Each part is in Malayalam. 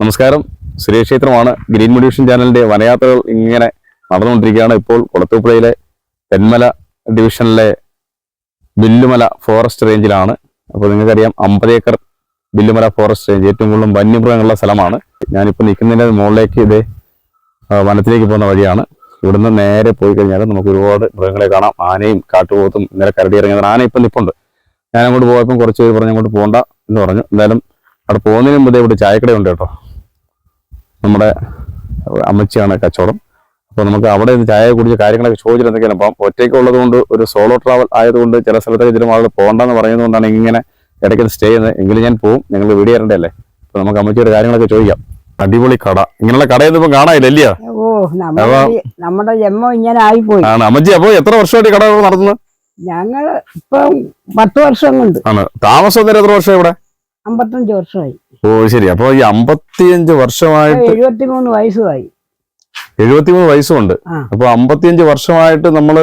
നമസ്കാരം. സുരേഷ് ക്ഷേത്രമാണ്. ഗ്രീൻ മൊഡ്യൂഷൻ ചാനലിന്റെ വനയാത്രകൾ ഇങ്ങനെ നടന്നുകൊണ്ടിരിക്കുകയാണ്. ഇപ്പോൾ കൊളത്തൂപ്പുഴയിലെ തെന്മല ഡിവിഷനിലെ ബില്ലുമല ഫോറസ്റ്റ് റേഞ്ചിലാണ്. അപ്പോൾ നിങ്ങൾക്കറിയാം അമ്പത് ഏക്കർ ബില്ലുമല ഫോറസ്റ്റ് റേഞ്ച് ഏറ്റവും കൂടുതൽ വന്യമൃഗങ്ങളുള്ള സ്ഥലമാണ്. ഞാനിപ്പോൾ നിൽക്കുന്നതിന്റെ മുകളിലേക്ക് ഇത് വനത്തിലേക്ക് പോകുന്ന വഴിയാണ്. ഇവിടുന്ന് നേരെ പോയി കഴിഞ്ഞാൽ നമുക്ക് ഒരുപാട് മൃഗങ്ങളെ കാണാം. ആനയും കാട്ടുപോത്തും ഇന്നലെ കരടി ഇറങ്ങിയത് ആന ഇപ്പം നിൽപ്പുണ്ട് ഞാൻ അങ്ങോട്ട് പോയപ്പം കുറച്ച് പേര് പറഞ്ഞു അങ്ങോട്ട് പോകണ്ട എന്ന് പറഞ്ഞു. എന്തായാലും അവിടെ പോകുന്നതിന് മുമ്പ് ഇവിടെ ചായക്കടയുണ്ട് കേട്ടോ. നമ്മുടെ അമ്മച്ചിയാണ് കച്ചവടം. അപ്പോൾ നമുക്ക് അവിടെ നിന്ന് ചായ കുടിച്ച് കാര്യങ്ങളൊക്കെ എന്തൊക്കെയാണ് അപ്പം ഒറ്റയ്ക്ക് ഉള്ളത് കൊണ്ട് ഒരു സോളോ ട്രാവൽ ആയതുകൊണ്ട് ചില സ്ഥലത്തേക്ക് ചില ആളുകൾ പോകണ്ടെന്ന് പറയുന്നതുകൊണ്ടാണ് ഇങ്ങനെ ഇടയ്ക്ക് സ്റ്റേ ചെയ്യുന്നത്. എങ്കിലും ഞാൻ പോവും. നിങ്ങൾ വീട് ഇടണ്ടല്ലേ അപ്പോൾ നമുക്ക് അമ്മച്ചിയുടെ കാര്യങ്ങളൊക്കെ ചോദിക്കാം. അടിപൊളി കട. ഇങ്ങനെയുള്ള കടയൊന്നും ഇപ്പം കാണാനില്ല ഓ നമ്മുടെ നമ്മുടെ ജന്മം ഇങ്ങനെ ആയിപ്പോയി. ആണ്. അമ്മച്ചി അപ്പോൾ എത്ര വർഷമായിട്ട് കട നടത്തുന്നത്? ഞങ്ങൾ ഇപ്പം പത്ത് വർഷം കൊണ്ട് ആണ്. താമസം എത്ര വർഷം ഇവിടെ? അമ്പത്തഞ്ച് വർഷമായി. ഓ ശരി. അപ്പൊ ഈ അമ്പത്തിയഞ്ച് വർഷമായിട്ട് എഴുപത്തിമൂന്ന് വയസ്സുമായി. എഴുപത്തിമൂന്ന് വയസ്സുണ്ട്. അപ്പൊ അമ്പത്തിയഞ്ച് വർഷമായിട്ട് നമ്മൾ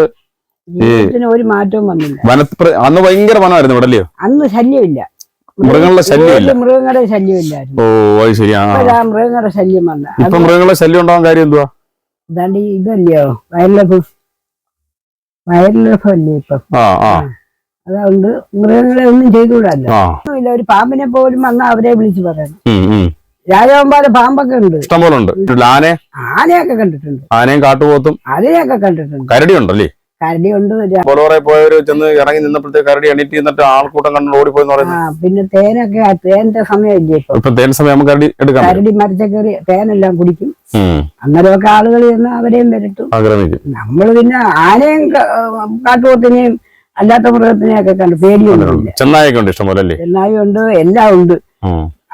ഒരു മാറ്റവും വന്നില്ല. വനപ്ര അന്ന് ഭയങ്കര വനമായിരുന്നു ഇവിടെ അല്ലയോ? അന്ന് ശല്യമില്ല. മൃഗങ്ങളുടെ ശല്യമില്ല. മൃഗങ്ങളുടെ ശല്യമില്ലായിരുന്നു. ഓ അത് ശരി. ആ. ആ. ഇപ്പോഴാ മൃഗങ്ങളുടെ ശല്യം വന്ന ഇപ്പൊ മൃഗങ്ങളുടെ ശല്യം ഉണ്ടാവാൻ കാര്യം എന്തുവാ? അതാണ്ട് ഈ ഇതല്ലയോ? വയറിലഫ് വയറിലഫ് അല്ലേ ഇപ്പൊ? ആ. ആ. അതുകൊണ്ട് മൃഗങ്ങളെ ഒന്നും ചെയ്തുകൂടല്ലോ ഒന്നുമില്ല ഒരു പാമ്പിനെ പോലും വന്ന അവരെ വിളിച്ചു പറയണം. രാജവമ്പാൽ പാമ്പൊക്കെ ഉണ്ട്. ഇഷ്ടം പോലെ ഉണ്ട്. ആനയെ? ആനയൊക്കെ കണ്ടിട്ടുണ്ട്. ആനയും കാട്ടുപോത്തും? അതിനെയൊക്കെ കണ്ടിട്ടുണ്ട്. കരടി ഉണ്ടല്ലേ കരടിയുണ്ട് പോലോറെ പോയവര് ചെന്ന് ഇറങ്ങി നിന്നപ്പോഴത്തേക്ക് കരടി എണീറ്റ് നിന്നിട്ട് ആൾക്കൂട്ടം കണ്ടു ഓടിപ്പോയെന്ന് പറയുന്നത്. പിന്നെ തേനൊക്കെ തേന്റെ സമയമില്ലേ ഇപ്പൊ? തേൻ സമയം നമുക്ക് കരടി എടുക്കാം കരടി മരച്ചക്കറി തേനെല്ലാം കുടിക്കും. അന്നേരമൊക്കെ ആളുകൾ ചെന്ന് അവരെയും വരട്ടും. ആക്രമിക്കും. നമ്മൾ പിന്നെ ആനയും കാട്ടുപോത്തിനെയും അല്ലാത്ത മൃഗത്തിനെയൊക്കെ കണ്ട് പേടിയൊന്നുമില്ല. ചെന്നായൊക്കെ ഉണ്ട് അല്ലേ എല്ലാം ഉണ്ട്.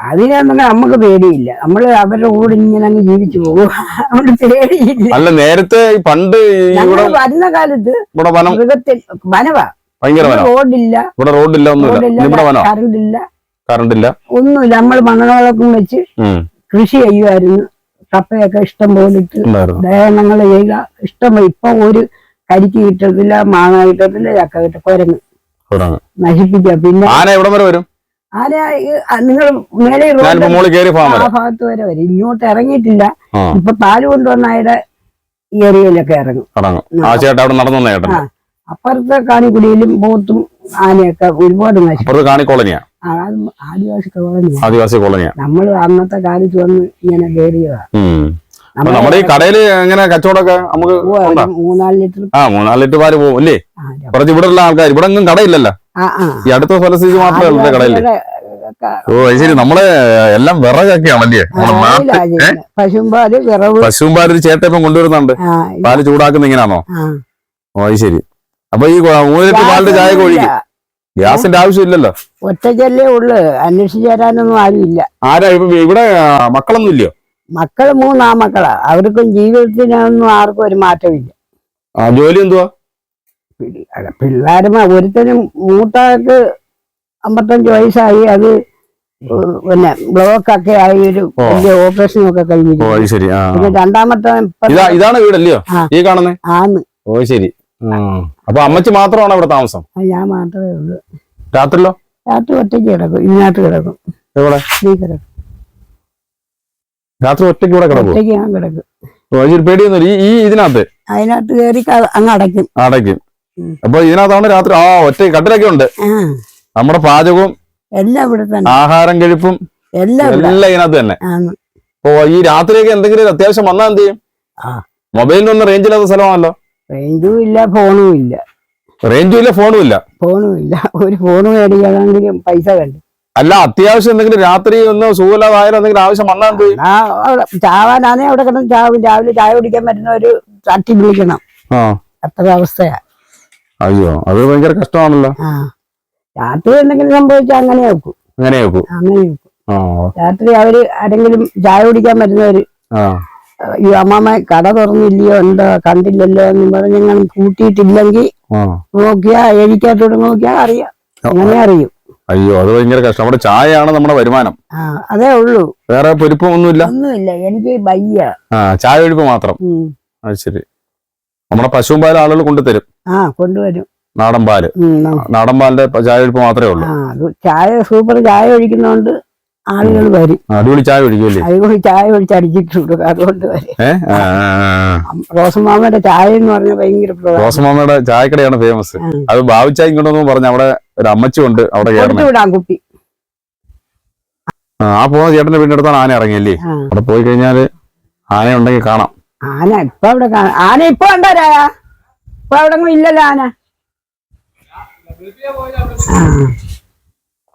അതിനെ നമുക്ക് പേടിയില്ല. നമ്മൾ അവരുടെ കൂടെ ഇങ്ങനെ അങ്ങ് ജീവിച്ചു പോകും. അതുകൊണ്ട് പേടിയില്ല. അല്ല നേരത്തെ പണ്ട് വരുന്ന കാലത്ത് മൃഗത്തിൽ വനവാ. റോഡില്ല. ഇവിടെ റോഡില്ല ഒന്നുമില്ല. നമ്മൾ ഇവിടെ വനം ഇല്ല കറണ്ട് ഇല്ല ഒന്നുമില്ല. നമ്മൾ മണ്ണുകളൊക്കെ വെച്ച് കൃഷി ചെയ്യുമായിരുന്നു കപ്പയൊക്കെ ഇഷ്ടം പോലെ ഇട്ട് ദഹനങ്ങൾ ചെയ്യുക. ഇഷ്ടം ഇപ്പൊ ഒരു കരിക്ക് കിട്ടത്തില്ല മാങ്ങ കിട്ടത്തില്ല ചക്ക കിട്ടും കുരങ്ങ്. നശിപ്പിക്ക. നശിപ്പിക്കുക പിന്നെ ആന എവിടെ വരെ വരും? ആന നിങ്ങൾ മേലെ ഞാനിപ്പോ റോഡ് മോളിൽ കയറി ഫാം ആ വരാം ഭാഗത്ത് വരെ വരും. ഇങ്ങോട്ട് ഇറങ്ങിയിട്ടില്ല. ആ. ഇപ്പൊ പാൽ കൊണ്ടുവന്ന അയാളുടെ ഈ ഏരിയയിലൊക്കെ ഇറങ്ങും. ഇറങ്ങും. ആ. ചേട്ടാ അവിടെ നടന്നു വന്ന ചേട്ടൻ ആ. അപ്പുറത്തെ കാണിക്കുടിയിലും പോത്തും ആനയൊക്കെ ഒരുപാട് നശിക്കും അപ്പുറത്ത് കാണി കോളനിയാ? ആ, അത് ആദിവാസി കോളനിയാ. ആദിവാസി കോളനിയാ. നമ്മൾ അന്നത്തെ കാലത്ത് വന്ന് ഇങ്ങനെ കയറിയതാ. ഉം. നമ്മുടെ ഈ കടയിൽ എങ്ങനെ കച്ചവടമൊക്കെ നമുക്ക്? മൂന്നാൽ ലിറ്റർ ആ മൂന്നാൽ ലിറ്റർ പാൽ പോകും അല്ലേ കുറച്ച് ഇവിടെ ഉള്ള ആൾക്കാർ ഇവിടെ ഒന്നും കടയില്ലല്ലോ. ഈ അടുത്ത സ്ഥലത്തേക്ക് മാത്രമേ ഉള്ളൂ കടയിൽ. ഓ ശരി. നമ്മൾ എല്ലാം വിറകൊക്കെയാണല്ലേ. പശുമ്പാൽ വിറവ്. പശുവും പാൽ ഒരു ചേട്ടൻ ഇപ്പം കൊണ്ടുവരുന്നുണ്ട്. പാൽ ചൂടാക്കുന്ന ഇങ്ങനാണോ? ഓ അത് ശരി. അപ്പൊ ഈ മൂന്ന് ലിറ്റർ പാലിന്റെ ചായ ഒഴിക്കും. ഗ്യാസിന്റെ ആവശ്യമില്ലല്ലോ. ഒറ്റയ്ക്കല്ലേ ഉള്ളു. അന്വേഷിച്ചു തരാനൊന്നും ഇല്ല ആരാ ഇപ്പൊ ഇവിടെ മക്കളൊന്നും ഇല്ലയോ? മക്കൾ മൂന്നാ മക്കളാ അവർക്കും ജീവിതത്തിനൊന്നും ആർക്കും ഒരു മാറ്റമില്ല. ജോലി എന്തുവാ? പിള്ള- പിള്ളേരും ഒരുത്തനും മൂത്താക്ക് അമ്പത്തഞ്ച് വയസ്സായി. അത് പിന്നെ ബ്ലോക്ക് ഒക്കെ ആയി ഒരു. വലിയ ഓപ്പറേഷൻ ഒക്കെ കഴിഞ്ഞു പിന്നെ രണ്ടാമത്തെ ഇതാണ് വീടല്ലയോ. ഈ കാണുന്നേ? ആന്ന് ഓ ശരി. അപ്പൊ അമ്മച്ചി മാത്രമാണോ ഇവിടെ താമസം? ഞാൻ മാത്രമേ ഉള്ളൂ. രാത്രിയിലോ? രാത്രി ഒറ്റയ്ക്ക് കിടക്കും. ഇതിനകത്ത് കിടക്കും. കിടക്കും. രാത്രി ഒറ്റയ്ക്ക് ഇവിടെ കിടക്കും ഒറ്റയ്ക്ക് ഞാൻ കിടക്കും. ഈ ഇതിനകത്ത്? അതിനകത്ത് കയറി ക- അങ്ങ് അടയ്ക്കും. അടയ്ക്കും. അപ്പൊ ഇതിനകത്താണ് രാത്രി ആ ഒറ്റ കട്ടിലൊക്കെ ഉണ്ട്. ആ. നമ്മുടെ പാചകവും എല്ലാം ഇവിടെ തന്നെ. ആഹാരം കഴിപ്പും എല്ലാം ഇവിടെ. എല്ലാം ഇതിനകത്ത് തന്നെ. ഓ ഈ രാത്രിയൊക്കെ എന്തെങ്കിലും അത്യാവശ്യം വന്നാൽ എന്ത് ചെയ്യും? ആ. മൊബൈലിനൊന്നും റേഞ്ച് ഇല്ലാത്ത സ്ഥലമാണല്ലോ. റേഞ്ചും ഇല്ല ഫോണും ഇല്ല. റേഞ്ചും ഇല്ല ഫോണും ഇല്ല. ഫോണും ഇല്ല. ഒരു ഫോൺ മേടിക്കണമെങ്കിലും പൈസ വേണ്ട? അല്ല അത്യാവശ്യം എന്തെങ്കിലും രാത്രി ഒന്ന് സുഖമില്ലാതായാലും എന്തെങ്കിലും ആവശ്യം വന്നാൽ പോയി ചാവാനാണെ അവിടെ കിടന്ന് ചാവും. രാവിലെ ചായ കുടിക്കാൻ പറ്റുന്ന ഒരു തട്ടി വിളിക്കണം. അത്ര അവസ്ഥയാ. അയ്യോ അത് ഭയങ്കര കഷ്ടമാണല്ലോ. രാത്രി എന്തെങ്കിലും സംഭവിച്ചാൽ അങ്ങനെ വെക്കും. അങ്ങനെ വെക്കൂ. അങ്ങനെ വെക്കും. ആ. രാത്രി അവർ ആരെങ്കിലും ചായ കുടിക്കാൻ പറ്റുന്നവര് ഈ അമ്മാമ്മ കട തുറന്നില്ലയോ എന്താ കണ്ടില്ലല്ലോ എന്ന് പറഞ്ഞ് കൂട്ടിയിട്ടില്ലെങ്കിൽ നോക്കിയാ എഴിക്കാത്തോട് നോക്കിയാ അറിയാം. അങ്ങനെ അറിയും. അയ്യോ അത് ഭയങ്കര കഷ്ടം. നമ്മുടെ ചായയാണ് നമ്മുടെ വരുമാനം. അതേ ഉള്ളൂ. വേറെ പൊരിപ്പം ഒന്നുമില്ല. ഒന്നുമില്ല എനിക്ക് വയ്യ. ആ ചായ ഒഴിപ്പ് മാത്രം. അത് ശരി. നമ്മുടെ പശുവും പാൽ ആളുകൾ കൊണ്ടുതരും. ആ കൊണ്ടുവരും. നാടൻ പാൽ. നാടൻ പാലിന്റെ ചായ ഒഴിപ്പ് മാത്രമേ ഉള്ളൂ. ചായ സൂപ്പർ ചായ ഒഴിക്കുന്നോണ്ട് ആളുകൾ വരും. അടിപൊളി ചായ കുടിക്കുമല്ലേ? അതുകൊണ്ട് ചായ ഒഴിച്ച് അടിച്ചിട്ടുണ്ട്. അതുകൊണ്ട് വരും. റോസമാമയുടെ ചായ എന്ന് പറഞ്ഞാൽ ഭയങ്കര റോസമാമയുടെ ചായക്കടയാണ് ഫേമസ് അത് അത് ചായ ഇങ്ങോട്ടൊന്നും പറഞ്ഞ അവിടെ ഒരു അമ്മച്ചുണ്ട് അവിടെ വിടാം കുപ്പി. ആ പോണ പോകുന്ന ചേട്ടന്റെ വീടിന്റെ അടുത്താണ് ആന ഇറങ്ങിയല്ലേ? അവിടെ പോയി കഴിഞ്ഞാൽ ആന ഉണ്ടെങ്കിൽ കാണാം. ആന ഇപ്പൊ അവിടെ ആന ഇപ്പൊ ഉണ്ടാരാ ഇപ്പൊ അവിടെ ഇല്ലല്ലോ ആന. ആ.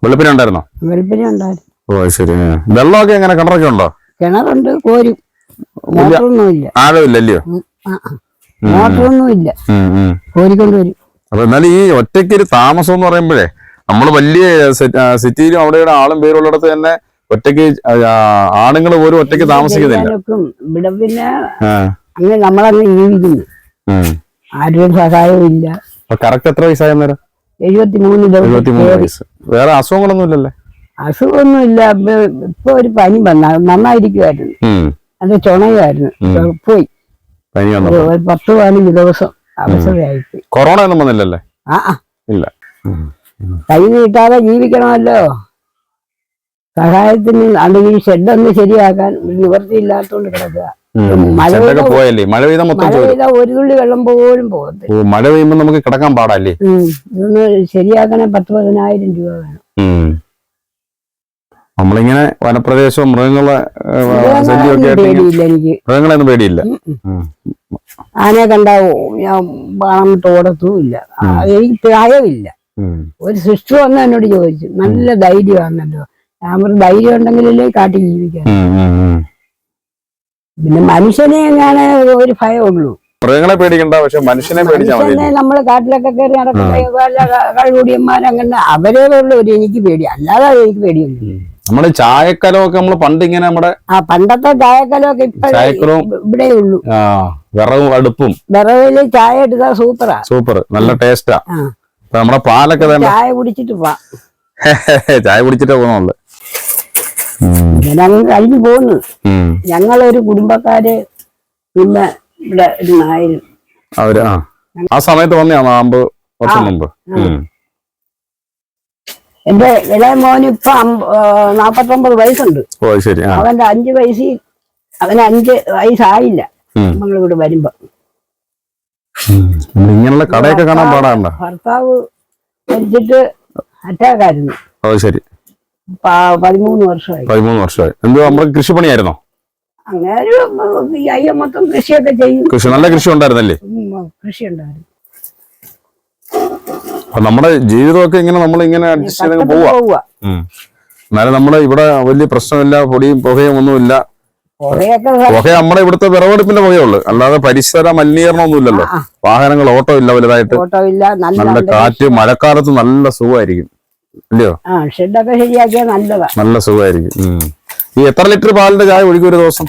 വെളുപ്പിനെ ഉണ്ടായിരുന്നോ? വെളുപ്പിനെ ഉണ്ടായിരുന്നു. ഓ ശരി. വെള്ളമൊക്കെ എങ്ങനെ? കിണറൊക്കെ ഉണ്ടോ? കിണറുണ്ട് കോരും. മോട്ടറൊന്നും ഇല്ല ആഴമില്ലല്ലയോ? ഉം, ആ, ആ. മോട്ടറൊന്നും ഇല്ല ഉം, ഉം. കോരിക്കൊണ്ട് വരും. അപ്പൊ എന്നാലും ഈ ഒറ്റയ്ക്ക് ഒരു താമസം എന്ന് പറയുമ്പോഴേ നമ്മൾ വലിയ സിറ്റിയിലും അവിടെ ആളും പേരുള്ളിടത്ത് തന്നെ ഒറ്റയ്ക്ക് ആണുങ്ങൾ പോലും ഒറ്റയ്ക്ക് താമസിക്കുന്നില്ല. ചെയ്യാനൊക്കും ഇവിടെ പിന്നെ ആ. അങ്ങനെ നമ്മളങ്ങ് ജീവിക്കുന്നു. ഉം. സഹായവും ഇല്ല. കറക്റ്റ് എത്ര വയസ്സായ നേരം എഴുപത്തിമൂന്ന് വയസ്സ്. വേറെ അസുഖങ്ങളൊന്നും ഇല്ലല്ലേ? അസുഖമൊന്നും ഇല്ല ഇപ്പൊ- ഒരു പനി വന്ന നന്നായിരിക്കുമായിരുന്നു. അത് ചുണയായിരുന്നു. പോയി. പനി പത്ത് പതിനഞ്ച് ദിവസം അവസരമായിപ്പോയി. കൊറോണ ഒന്നും വന്നില്ലല്ലേ? ആ ഇല്ല. കൈ നീട്ടാതെ ജീവിക്കണമല്ലോ. സഹായത്തിന് അല്ലെങ്കിൽ ഷെഡൊന്ന് ശരിയാക്കാൻ നിവൃത്തിയില്ലാത്തോണ്ട് കിടക്കുക. ഉം. മഴ പെയ്ത- പോയല്ലേ? മഴ പെയ്താൽ മൊത്തം ഒരു തുള്ളി വെള്ളം പോലും പോകത്തില്ല. മഴ പെയ്യുമ്പോ നമുക്ക് കിടക്കാൻ പാടല്ലേ. ഇതൊന്ന് ശരിയാക്കണേ പത്ത് പതിനായിരം രൂപ വേണം. നമ്മളിങ്ങനെ വനപ്രദേശവും മൃഗങ്ങളെ ശല്യമൊക്കെ ആയിട്ട് പേടിയില്ല മൃഗങ്ങളെയൊന്നും. ആനയെ കണ്ടാവോ ഞാൻ പണം ഓടത്തുമില്ല. എനിക്ക് പ്രായമില്ല. ഒരു സിസ്റ്റർ വന്ന് എന്നോട് ചോദിച്ചു നല്ല ധൈര്യമാണല്ലോ ഞാൻ പറഞ്ഞു ധൈര്യം ഉണ്ടെങ്കിലല്ലേ കാട്ടി ജീവിക്കാൻ. പിന്നെ മനുഷ്യനെ എങ്ങനെ ഒരു ഭയമുള്ളൂ മൃഗങ്ങളെ പേടിക്കണ്ട പക്ഷെ മനുഷ്യനെ പേടിച്ചാൽ നമ്മൾ കാട്ടിലൊക്കെ കയറി നടക്കുന്ന കഴുകൂടിയന്മാരങ്ങനെ അവരേ ഉള്ളൂ ഒരു എനിക്ക് പേടി. അല്ലാതെ എനിക്ക് പേടിയൊന്നും നമ്മുടെ ചായക്കലമൊക്കെ നമ്മൾ പണ്ട് ഇങ്ങനെ നമ്മുടെ ആ പണ്ടത്തെ ചായക്കലമൊക്കെ ചായക്കലവും ഇവിടെ ഉള്ളൂ ആ, വിറവും അടുപ്പും. വിറവിൽ ചായ എടുത്താൽ സൂപ്പറാ. സൂപ്പർ നല്ല ടേസ്റ്റാ. നമ്മുടെ പാലൊക്കെ തന്നെ ചായ കുടിച്ചിട്ട് പോവാ. ചായ കുടിച്ചിട്ടേ പോകുന്നുള്ളു ഞങ്ങൾ കഴിഞ്ഞു പോന്നു. ഞങ്ങളൊരു കുടുംബക്കാര് പിന്നെ ഇവിടെ ഒരു നായരും. അവർ ആ. സമയത്ത് വന്നു അമ്പത് വർഷം മുമ്പ്. എന്റെ ഇളയ മോന് ഇപ്പൊ നാപ്പത്തൊമ്പത് വയസ്സുണ്ട്. അവന്റെ അഞ്ച് വയസ്സിൽ അവന് അഞ്ച് വയസ്സായില്ല. നമ്മളിവിടെ വരുമ്പോ. ഇങ്ങനെയുള്ള കടയൊക്കെ കാണാൻ പാടാണ്ട ഭർത്താവ് മരിച്ചിട്ട് അറ്റാക്ക് ആയിരുന്നു ഓ ശരി. പതിമൂന്ന് വർഷമായി. പതിമൂന്ന് വർഷമായി. എന്തോ നമ്മൾ കൃഷിപ്പണിയായിരുന്നോ? അങ്ങനെ ഈ അയ്യ മൊത്തം കൃഷിയൊക്കെ ചെയ്യും. കൃഷി നല്ല കൃഷി ഉണ്ടായിരുന്നല്ലേ? കൃഷി ഉണ്ടായിരുന്നു അപ്പൊ നമ്മുടെ ജീവിതമൊക്കെ ഇങ്ങനെ നമ്മൾ ഇങ്ങനെ അഡ്ജസ്റ്റ് ചെയ്ത് പോവാ. എന്നാലും നമ്മുടെ ഇവിടെ വലിയ പ്രശ്നമില്ല പൊടിയും പുകയും ഒന്നുമില്ല. പുക നമ്മുടെ ഇവിടുത്തെ വിറവെടുപ്പിന്റെ പുകയുള്ളു. അല്ലാതെ പരിസര മലിനീകരണം ഒന്നുമില്ലല്ലോ. വാഹനങ്ങൾ ഓട്ടോ ഇല്ല വലുതായിട്ട്. നല്ല. കാറ്റ് മഴക്കാലത്ത് നല്ല സുഖമായിരിക്കും. ഇല്ലയോ? ആ ഷെഡൊക്കെ ശരിയാക്കിയാൽ നല്ലതാ. നല്ല സുഖമായിരിക്കും. ഈ എത്ര ലിറ്റർ പാലിന്റെ ചായ ഒഴിക്കും ഒരു ദിവസം?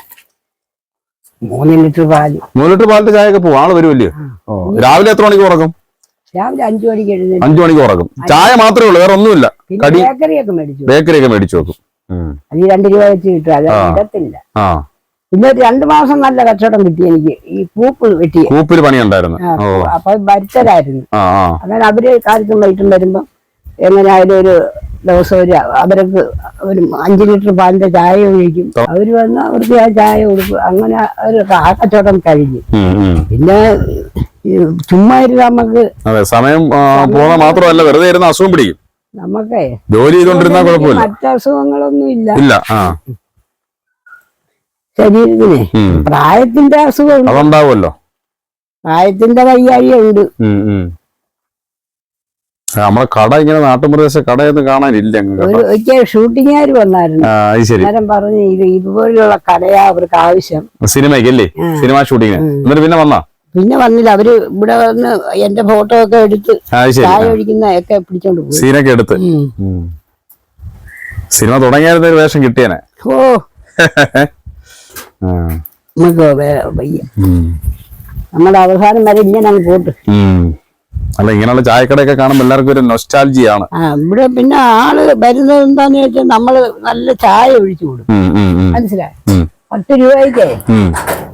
മൂന്ന് ലിറ്റർ പാൽ. മൂന്ന് ലിറ്റർ പാലിന്റെ ചായയൊക്കെ പോകും ആൾ വരുമല്ലയോ രാവിലെ എത്ര മണിക്ക് ഉറക്കും രാവിലെ അഞ്ചു മണിക്ക് എഴുന്നേറ്റ് അഞ്ചു മണിക്ക് ഉറക്കും ചായ മാത്രമേ ഉള്ളൂ വേറെ ഒന്നുമില്ല. പിന്നെ കടി ബേക്കറിയൊക്കെ മേടിച്ചു ബേക്കറിയൊക്കെ മേടിച്ചു വെക്കും. ഉം. അത് രണ്ട് രൂപ വെച്ച് കിട്ടും അത് ആ. പിന്നെ ഒരു രണ്ടു മാസം നല്ല കച്ചവടം കിട്ടി എനിക്ക്. ഈ പൂപ്പ് വെട്ടി. കൂപ്പിൽ പണിയുണ്ടായിരുന്നു. ആ, ഓ. അപ്പൊ ഭരിച്ചതായിരുന്നു ആ ആ. അങ്ങനെ അവർ കാലത്തും വൈകിട്ടും വരുമ്പോ എങ്ങനെയായാലും ഒരു ദിവസം ഒരു അവർക്ക് ഒരു അഞ്ചു ലിറ്റർ പാലിന്റെ ചായ ഒഴിക്കും. അവർ വന്ന് അവർക്ക് ആ ചായ കൊടുക്കും. അങ്ങനെ ഒരു ആ കച്ചവടം കഴിഞ്ഞു. ഉം, ഉം. പിന്നെ ഈ ചുമ്മാ ഇരുന്ന് നമുക്ക് അതെ സമയം പോണ മാത്രമല്ല വെറുതെ ഇരുന്ന് അസുഖം പിടിക്കും. നമുക്കേ ജോലി ചെയ്തോണ്ടിരുന്ന കുഴപ്പമില്ല. മറ്റു അസുഖങ്ങളൊന്നും ഇല്ല. ഇല്ല ആ. ശരീരത്തിനെ. പ്രായത്തിന്റെ അസുഖം. അതുണ്ടാവുമല്ലോ. പ്രായത്തിന്റെ വയ്യാഴിയുണ്ട് ഉം, ഉം. ആ, നമ്മളെ കട ഇങ്ങനെ നാട്ടുപ്രദേശ കടയൊന്നും കാണാനില്ല ഷൂട്ടിങ്ങുകാർ വന്നായിരുന്നു. പറഞ്ഞു ഇത് ഇതുപോലുള്ള കടയാ അവർക്ക് ആവശ്യം. സിനിമയ്ക്ക് അല്ലേ? ആ. സിനിമ ഷൂട്ടിങ്ങിന്. എന്നിട്ട് പിന്നെ വന്നാ? പിന്നെ വന്നില്ല. അവർ ഇവിടെ വന്ന് എന്റെ ഫോട്ടോ ഒക്കെ എടുത്ത് ചായ ഒഴിക്കുന്ന ഒക്കെ പിടിച്ചോണ്ട് പോയി. സീനൊക്കെ എടുത്ത്. സിനിമ തുടങ്ങിയായിരുന്ന ഒരു വേഷം കിട്ടിയനെ. ഓ. നമുക്ക് വയ്യ. നമ്മുടെ അവസാനം വരെ ഇങ്ങനെ അങ്ങ് പോട്ട് അല്ല ഇങ്ങനെയുള്ള ചായക്കടയൊക്കെ കാണുമ്പോൾ എല്ലാവർക്കും ഒരു നൊസ്റ്റാൾജിയാണ് ആണ്. ഇവിടെ പിന്നെ ആൾ വരുന്നത് എന്താന്ന് വെച്ചാൽ നമ്മൾ നല്ല ചായ ഒഴിച്ചു കൊടുക്കും. മനസ്സിലായി. പത്ത് രൂപയ്ക്ക്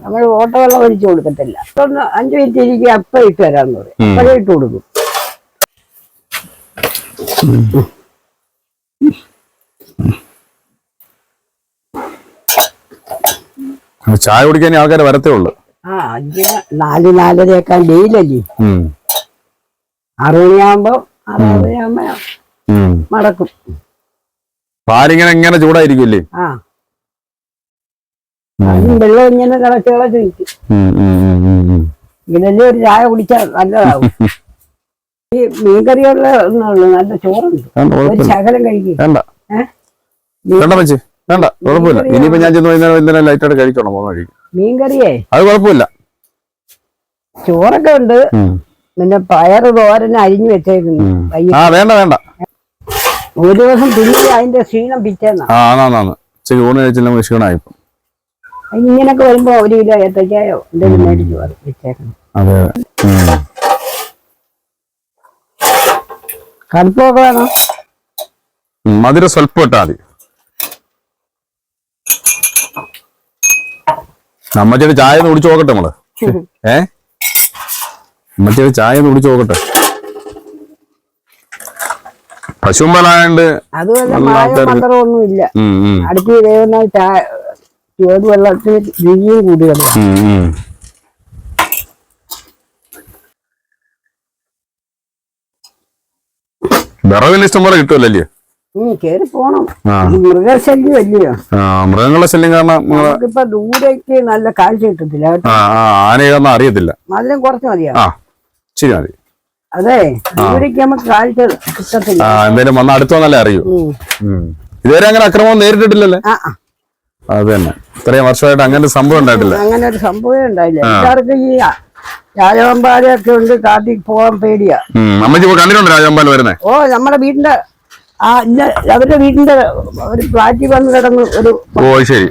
നമ്മൾ ഓട്ടോ വെള്ളം ഒഴിച്ചു കൊടുക്കത്തില്ല. ഒന്ന് അഞ്ചു മിനിറ്റ് ഇരിക്കുക അപ്പം ഇട്ട് തരാന്ന് പറയും. അപ്പം ഇട്ട് കൊടുക്കും. ചായ കുടിക്കാൻ ആൾക്കാർ വരത്തേ ഉള്ളു. നാല് നാലരയൊക്കെ ഡെയിലല്ലേ? ആറു മണിയാകുമ്പോ മടക്കും. പാലിങ്ങനെ ചൂടായിരിക്കും വെള്ളം ഇങ്ങനെ കണക്കുകളെ ചോദിക്കും നിൽക്കും. ഇതിലല്ലേ ഒരു ചായ കുടിച്ചാൽ നല്ലതാവും. ഈ മീൻകറിയുള്ള ഒന്നുള്ളു നല്ല ചോറുണ്ട്. ഒരു ശകലം കഴിക്കും. വേണ്ട. ഏഹ് വേണ്ട വെച്ച് വേണ്ട കുഴപ്പമില്ല ഇനിയിപ്പോ ഞാൻ ചെന്ന് വൈകുന്നേരം വൈകുന്നേരം ലൈറ്റായിട്ട് കഴിച്ചോളാം പോകുന്ന വഴിക്ക് മീൻകറിയേ? അത് കുഴപ്പമില്ല. ചോറൊക്കെ ഉണ്ട്. പിന്നെ പയറ് തോരൻ അരിഞ്ഞു വെച്ചേക്കുന്നു. ഉം. വൈകിട്ട് ആ വേണ്ട വേണ്ട. ഒരു ദിവസം പിന്നെ അതിന്റെ ക്ഷീണം പിറ്റേന്നാ. ആ ഊണ് കഴിച്ചില്ല ക്ഷീണമായി ഇപ്പം. ഇങ്ങനൊക്കെ വരുമ്പോ ഒരു കിലോ ഏത്തക്കായോ എന്തെങ്കിലും മേടിച്ചു വെച്ചേക്കണം. അതെ. കടുപ്പൊക്കെ വേണം? മധുരം സ്വല്പം ഇട്ടാ മതി. അമ്മച്ചിയുടെ ചായ ഒന്ന് കുടിച്ചു നോക്കട്ടെ നമ്മൾ ഏ? അമ്മച്ചിയുടെ ചായ ഒന്ന് കുടിച്ചു നോക്കട്ടെ. പശുമ്പലായോണ്ട് അതുമല്ല ഉം, അടുത്ത് ചായ ചൂട് വെള്ളത്തിൽ രുചിയും. വിറവിന് കിട്ടുമല്ലേ കേറി പോണം. മൃഗശല്യം അല്ലയോ? മൃഗങ്ങളുടെ ശല്യം കാരണം നമുക്കിപ്പൊ ദൂരേക്ക് നല്ല കാഴ്ച കിട്ടത്തില്ല ആനയൊന്നും അറിയത്തില്ല. മധുരം കുറച്ച് മതിയോ? ശരി മതി. അതെ ദൂരേക്ക് നമുക്ക് കാഴ്ച കിട്ടത്തില്ല. എന്തായാലും വന്ന അടുത്തോന്നല്ലേ അറിയൂ. ഇതുവരെ അങ്ങനെ അക്രമം നേരിട്ടിട്ടില്ലല്ലേ. അത് തന്നെ. ഇത്രയും വർഷമായിട്ട് അങ്ങനെ സംഭവം ഉണ്ടായിട്ടില്ല. അങ്ങനെ ഒരു സംഭവം ഉണ്ടായില്ല. എല്ലാവർക്കും ഈ രാജവമ്പാലയൊക്കെ ഉണ്ട് കാട്ടിൽ പോകാൻ പേടിയാ. അമ്മച്ചി കണ്ടിട്ടുണ്ട് രാജവമ്പാല വരുന്നേ? ഓ നമ്മുടെ വീടിന്റെ ആ ഇല്ല അവരുടെ വീടിന്റെ ഒരു ഫ്ലാറ്റിൽ വന്ന് കിടന്ന് ഒരു ഓ ശരി.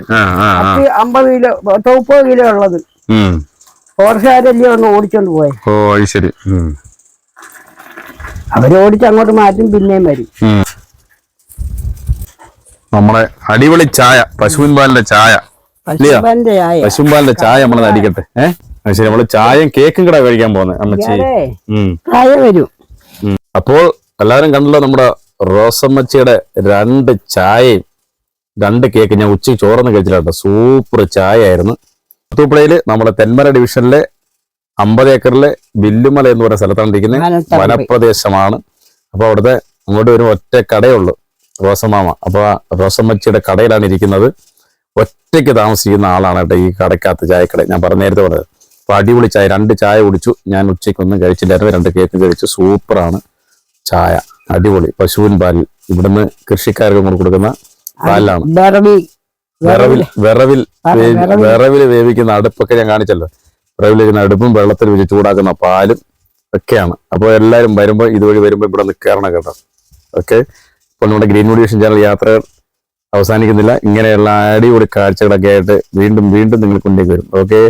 അമ്പത് കിലോ പത്ത് മുപ്പത് കിലോ ഉള്ളത്. ഓർഷാരല്ലേ ഒന്ന് ഓടിച്ചോണ്ട് പോയെ. ഓ ശരി. അവരോടിച്ച് അങ്ങോട്ട് മാറ്റും പിന്നെയും വരും. നമ്മളെ അടിപൊളി ചായ പശുവിൻ പാലിന്റെ ചായ പശുമ്പാലിന്റെ ചായ. നമ്മളത് അടിക്കട്ടെ. ഏഹ് ശരി നമ്മൾ ചായയും കേക്കും കൂടെ കഴിക്കാൻ പോകുന്നത് അമ്മച്ചി. വരും. അപ്പോൾ എല്ലാവരും കണ്ടല്ലോ നമ്മുടെ റോസമ്മച്ചിയുടെ രണ്ട് ചായയും രണ്ട് കേക്ക്. ഞാൻ ഉച്ചയ്ക്ക് ചോറൊന്നും കഴിച്ചില്ല കേട്ടോ. സൂപ്പർ ചായ ആയിരുന്നു തൂപ്പുഴയിൽ നമ്മുടെ തെന്മല ഡിവിഷനിലെ അമ്പത് ഏക്കറിലെ ബില്ലുമല എന്ന് പറയുന്ന സ്ഥലത്താണ് ഇരിക്കുന്നത്. വനപ്രദേശമാണ്. അപ്പൊ അവിടുത്തെ അങ്ങോട്ട് വരുമ്പോൾ ഒറ്റ കടയുള്ളൂ റോസമാമ. അപ്പോൾ റോസമ്മച്ചിയുടെ കടയിലാണ് ഇരിക്കുന്നത്. ഒറ്റയ്ക്ക് താമസിക്കുന്ന ആളാണ് കേട്ടോ ഈ കടയ്ക്കകത്ത് ചായക്കട. ഞാൻ പറഞ്ഞ നേരത്തെ പറഞ്ഞത്. അപ്പൊ അടിപൊളി ചായ. രണ്ട് ചായ കുടിച്ചു. ഞാൻ ഉച്ചയ്ക്കൊന്നും കഴിച്ചില്ലായിരുന്നു രണ്ട് കേക്ക് കഴിച്ചു. സൂപ്പറാണ് ചായ. അടിപൊളി. പശുവിൻ പാൽ ഇവിടുന്ന് കൃഷിക്കാർക്ക് കൊണ്ട് കൊടുക്കുന്ന പാലാണ് വിറവിൽ വിറവിൽ. വിറവിൽ. വേവിക്കുന്ന അടുപ്പൊക്കെ ഞാൻ കാണിച്ചല്ലോ. വിറവിൽ വരുന്ന അടുപ്പും വെള്ളത്തിൽ വെച്ച് ചൂടാക്കുന്ന പാലും ഒക്കെയാണ്. അപ്പോൾ എല്ലാവരും വരുമ്പോൾ ഇതുവഴി വരുമ്പോൾ ഇവിടെ നിൽക്കാറാണ് കേട്ടോ. ഓക്കെ? ഇപ്പോൾ നമ്മുടെ ഗ്രീൻ മോഡിവേഷൻ ചാനൽ യാത്ര അവസാനിക്കുന്നില്ല. ഇങ്ങനെയുള്ള അടിപൊളി കാഴ്ചകളൊക്കെ ആയിട്ട് വീണ്ടും വീണ്ടും നിങ്ങൾ കൊണ്ടേക്ക് വരും. ഓക്കെ